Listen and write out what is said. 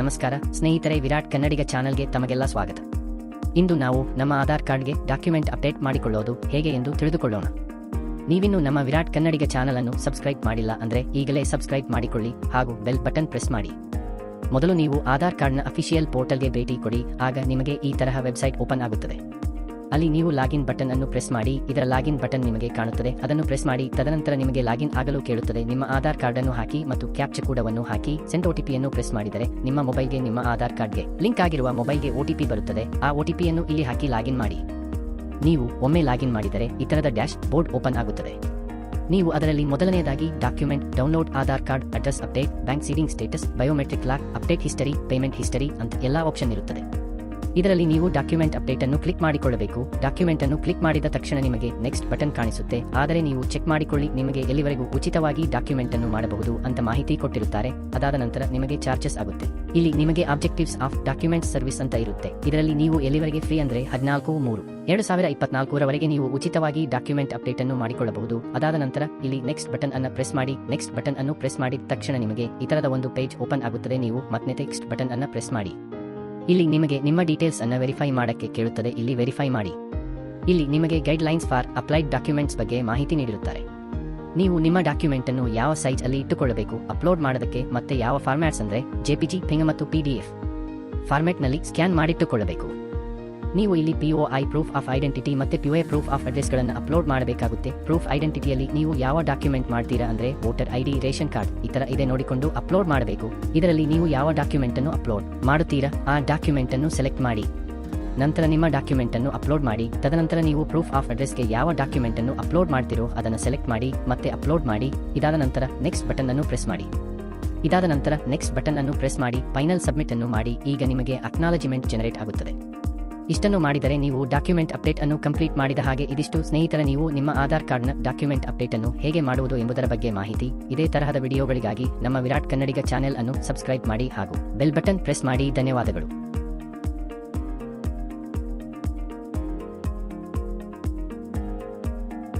ನಮಸ್ಕಾರ, ಸ್ನೇಹಿತರೆ, ವಿರಾಟ್ ಕನ್ನಡಿಗ ಚಾನಲ್ಗೆ ತಮಗೆಲ್ಲ ಸ್ವಾಗತ. ಇಂದು ನಾವು ನಮ್ಮ ಆಧಾರ್ ಕಾರ್ಡ್ಗೆ ಡಾಕ್ಯುಮೆಂಟ್ ಅಪ್ಡೇಟ್ ಮಾಡಿಕೊಳ್ಳೋದು ಹೇಗೆ ಎಂದು ತಿಳಿದುಕೊಳ್ಳೋಣ. ನೀವಿನ್ನು ನಮ್ಮ ವಿರಾಟ್ ಕನ್ನಡಿಗ ಚಾನಲ್ ಅನ್ನು ಸಬ್ಸ್ಕ್ರೈಬ್ ಮಾಡಿಲ್ಲ ಅಂದ್ರೆ ಈಗಲೇ ಸಬ್ಸ್ಕ್ರೈಬ್ ಮಾಡಿಕೊಳ್ಳಿ ಹಾಗೂ ಬೆಲ್ ಬಟನ್ ಪ್ರೆಸ್ ಮಾಡಿ. ಮೊದಲು ನೀವು ಆಧಾರ್ ಕಾರ್ಡ್ನ ಅಫಿಷಿಯಲ್ ಪೋರ್ಟಲ್ಗೆ ಭೇಟಿ ಕೊಡಿ, ಆಗ ನಿಮಗೆ ಈ ತರಹ ವೆಬ್ಸೈಟ್ ಓಪನ್ ಆಗುತ್ತದೆ. ಅಲ್ಲಿ ನೀವು ಲಾಗಿನ್ ಬಟನ್ ಅನ್ನು ಪ್ರೆಸ್ ಮಾಡಿ, ಇದರ ಲಾಗಿನ್ ಬಟನ್ ನಿಮಗೆ ಕಾಣುತ್ತದೆ. ಅದನ್ನು ಪ್ರೆಸ್ ಮಾಡಿ, ತದನಂತರ ನಿಮಗೆ ಲಾಗಿನ್ ಆಗಲು ಕೇಳುತ್ತದೆ. ನಿಮ್ಮ ಆಧಾರ್ ಕಾರ್ಡ್ ಅನ್ನು ಹಾಕಿ ಮತ್ತು ಕ್ಯಾಪ್ಚ ಕೂಡವನ್ನು ಹಾಕಿ ಸೆಂಟ್ ಒಟಿಪಿಯನ್ನು ಪ್ರೆಸ್ ಮಾಡಿದರೆ, ನಿಮ್ಮ ಮೊಬೈಲ್ಗೆ ನಿಮ್ಮ ಆಧಾರ್ ಕಾರ್ಡ್ಗೆ ಲಿಂಕ್ ಆಗಿರುವ ಮೊಬೈಲ್ಗೆ ಒಟಿಪಿ ಬರುತ್ತದೆ. ಆ ಒಟಿಪಿಯನ್ನು ಇಲ್ಲಿ ಹಾಕಿ ಲಾಗಿನ್ ಮಾಡಿ. ನೀವು ಒಮ್ಮೆ ಲಾಗಿನ್ ಮಾಡಿದರೆ, ಇತರದ ಡ್ಯಾಶ್ ಬೋರ್ಡ್ ಓಪನ್ ಆಗುತ್ತದೆ. ನೀವು ಅದರಲ್ಲಿ ಮೊದಲನೆಯದಾಗಿ document, download, Aadhaar card, address update, bank seeding status, biometric lock, update history, payment history ಅಂತ ಎಲ್ಲಾ ಆಪ್ಷನ್ ಇರುತ್ತದೆ. ಇದರಲ್ಲಿ ನೀವು ಡಾಕ್ಯುಮೆಂಟ್ ಅಪ್ಡೇಟ್ ಅನ್ನು ಕ್ಲಿಕ್ ಮಾಡಿಕೊಳ್ಳಬೇಕು. ಡಾಕ್ಯುಮೆಂಟ್ ಅನ್ನು ಕ್ಲಿಕ್ ಮಾಡಿದ ತಕ್ಷಣ ನಿಮಗೆ ನೆಕ್ಸ್ಟ್ ಬಟನ್ ಕಾಣಿಸುತ್ತೆ. ಆದರೆ ನೀವು ಚೆಕ್ ಮಾಡಿಕೊಳ್ಳಿ, ನಿಮಗೆ ಎಲ್ಲಿವರೆಗೂ ಉಚಿತವಾಗಿ ಡಾಕ್ಯುಮೆಂಟ್ ಅನ್ನು ಮಾಡಬಹುದು ಅಂತ ಮಾಹಿತಿ ಕೊಟ್ಟಿರುತ್ತಾರೆ. ಅದಾದ ನಂತರ ನಿಮಗೆ ಚಾರ್ಜಸ್ ಆಗುತ್ತೆ. ಇಲ್ಲಿ ನಿಮಗೆ ಆಬ್ಜೆಕ್ಟಿವ್ಸ್ ಆಫ್ ಡಾಕ್ಯುಮೆಂಟ್ ಸರ್ವಿಸ್ ಅಂತ ಇರುತ್ತೆ. ಇದರಲ್ಲಿ ನೀವು ಎಲ್ಲಿವರೆಗೆ ಫ್ರೀ ಅಂದ್ರೆ ಹದಿನಾಲ್ಕು, ಮೂರು. ಎರಡು ಸಾವಿರ ಇಪ್ಪತ್ನಾಲ್ಕರವರೆಗೆ ನೀವು ಉಚಿತವಾಗಿ ಡಾಕ್ಯುಮೆಂಟ್ ಅಪ್ಡೇಟ್ ಅನ್ನು ಮಾಡಿಕೊಳ್ಳಬಹುದು. ಅದಾದ ನಂತರ ಇಲ್ಲಿ ನೆಕ್ಸ್ಟ್ ಬಟನ್ ಅನ್ನು ಪ್ರೆಸ್ ಮಾಡಿ. ನೆಕ್ಸ್ಟ್ ಬಟನ್ ಅನ್ನು ಪ್ರೆಸ್ ಮಾಡಿದ ತಕ್ಷಣ ನಿಮಗೆ ಇತರದ ಒಂದು ಪೇಜ್ ಓಪನ್ ಆಗುತ್ತದೆ. ನೀವು ಮತ್ತೆ ನೆಕ್ಸ್ಟ್ ಬಟನ್ ಅನ್ನು ಪ್ರೆಸ್ ಮಾಡಿ. ಇಲ್ಲಿ ನಿಮಗೆ ನಿಮ್ಮ ಡೀಟೇಲ್ಸ್ ಅನ್ನು ವೆರಿಫೈ ಮಾಡಕ್ಕೆ ಕೇಳುತ್ತದೆ. ಇಲ್ಲಿ ವೆರಿಫೈ ಮಾಡಿ. ಇಲ್ಲಿ ನಿಮಗೆ guidelines for applied documents ಬಗ್ಗೆ ಮಾಹಿತಿ ನೀಡಿರುತ್ತಾರೆ. ನೀವು ನಿಮ್ಮ ಡಾಕ್ಯುಮೆಂಟ್ ಅನ್ನು ಯಾವ ಸೈಜ್ ಅಲ್ಲಿ ಇಟ್ಟುಕೊಳ್ಳಬೇಕು ಅಪ್ಲೋಡ್ ಮಾಡೋದಕ್ಕೆ ಮತ್ತೆ ಯಾವ ಫಾರ್ಮ್ಯಾಟ್ಸ್ ಅಂದ್ರೆ ಜೆಪಿಜಿ ಪಿಂಗ್ ಮತ್ತು ಪಿಡಿಎಫ್ ಫಾರ್ಮ್ಯಾಟ್ನಲ್ಲಿ ಸ್ಕ್ಯಾನ್ ಮಾಡಿಟ್ಟುಕೊಳ್ಳಬೇಕು. ನೀವು ಇಲ್ಲಿ ಪಿಒಐ ಪ್ರೂಫ್ ಆಫ್ ಐಡೆಂಟಿಟಿ ಮತ್ತೆ ಪಿಒಎ ಪ್ರೂಫ್ ಆಫ್ ಅಡ್ರೆಸ್ಗಳನ್ನು ಅಪ್ಲೋಡ್ ಮಾಡಬೇಕಾಗುತ್ತೆ. ಪ್ರೂಫ್ ಐಡೆಂಟಿಟಿಯಲ್ಲಿ ನೀವು ಯಾವ ಡಾಕ್ಯುಮೆಂಟ್ ಮಾಡ್ತೀರಾ ಅಂದ್ರೆ ವೋಟರ್ ಐಡಿ ರೇಷನ್ ಕಾರ್ಡ್ ಈ ಇದೆ ನೋಡಿಕೊಂಡು ಅಪ್ಲೋಡ್ ಮಾಡಬೇಕು. ಇದರಲ್ಲಿ ನೀವು ಯಾವ ಡಾಕ್ಯುಮೆಂಟ್ ಅನ್ನು ಅಪ್ಲೋಡ್ ಮಾಡುತ್ತೀರಾ? ಆ ಡಾಕ್ಯುಮೆಂಟ್ ಅನ್ನು ಸೆಲೆಕ್ಟ್ ಮಾಡಿ. ನಂತರ ನಿಮ್ಮ ಡಾಕ್ಯುಮೆಂಟ್ ಅನ್ನು ಅಪ್ಲೋಡ್ ಮಾಡಿ. ತದನಂತರ ನೀವು ಪ್ರೂಫ್ ಆಫ್ ಅಡ್ರೆಸ್ಗೆ ಯಾವ ಡಾಕ್ಯುಮೆಂಟ್ ಅನ್ನು ಅಪ್ಲೋಡ್ ಮಾಡ್ತಿರೋ ಅದನ್ನು ಸೆಲೆಕ್ಟ್ ಮಾಡಿ ಮತ್ತೆ ಅಪ್ಲೋಡ್ ಮಾಡಿ. ಇದಾದ ನಂತರ ನೆಕ್ಸ್ಟ್ ಬಟನ್ ಅನ್ನು ಪ್ರೆಸ್ ಮಾಡಿ. ಇದಾದ ನಂತರ ನೆಕ್ಸ್ಟ್ ಬಟನ್ ಅನ್ನು ಪ್ರೆಸ್ ಮಾಡಿ. ಫೈನಲ್ ಸಬ್ಮಿಟ್ ಅನ್ನು ಮಾಡಿ. ಈಗ ನಿಮಗೆ ಅಕ್ನಾಲಜಿಮೆಂಟ್ ಜನರೇಟ್ ಆಗುತ್ತದೆ. ಇಷ್ಟನ್ನು ಮಾಡಿದರೆ ನೀವು ಡಾಕ್ಯುಮೆಂಟ್ ಅಪ್ಡೇಟ್ ಅನ್ನು ಕಂಪ್ಲೀಟ್ ಮಾಡಿದ ಹಾಗೆ ಇದಿಷ್ಟು. ಸ್ನೇಹಿತರ, ನೀವು ನಿಮ್ಮ ಆಧಾರ್ ಕಾರ್ಡ್ನ ಡಾಕ್ಯುಮೆಂಟ್ ಅಪ್ಡೇಟ್ ಅನ್ನು ಹೇಗೆ ಮಾಡುವುದು ಎಂಬುದರ ಬಗ್ಗೆ ಮಾಹಿತಿ ಇದೇ ತರಹದ ವಿಡಿಯೋಗಳಿಗಾಗಿ ನಮ್ಮ ವಿರಾಟ್ ಕನ್ನಡಿಗ ಚಾನೆಲ್ ಅನ್ನು ಸಬ್ಸ್ಕ್ರೈಬ್ ಮಾಡಿ ಹಾಗೂ ಬೆಲ್ ಬಟನ್ ಪ್ರೆಸ್ ಮಾಡಿ. ಧನ್ಯವಾದಗಳು.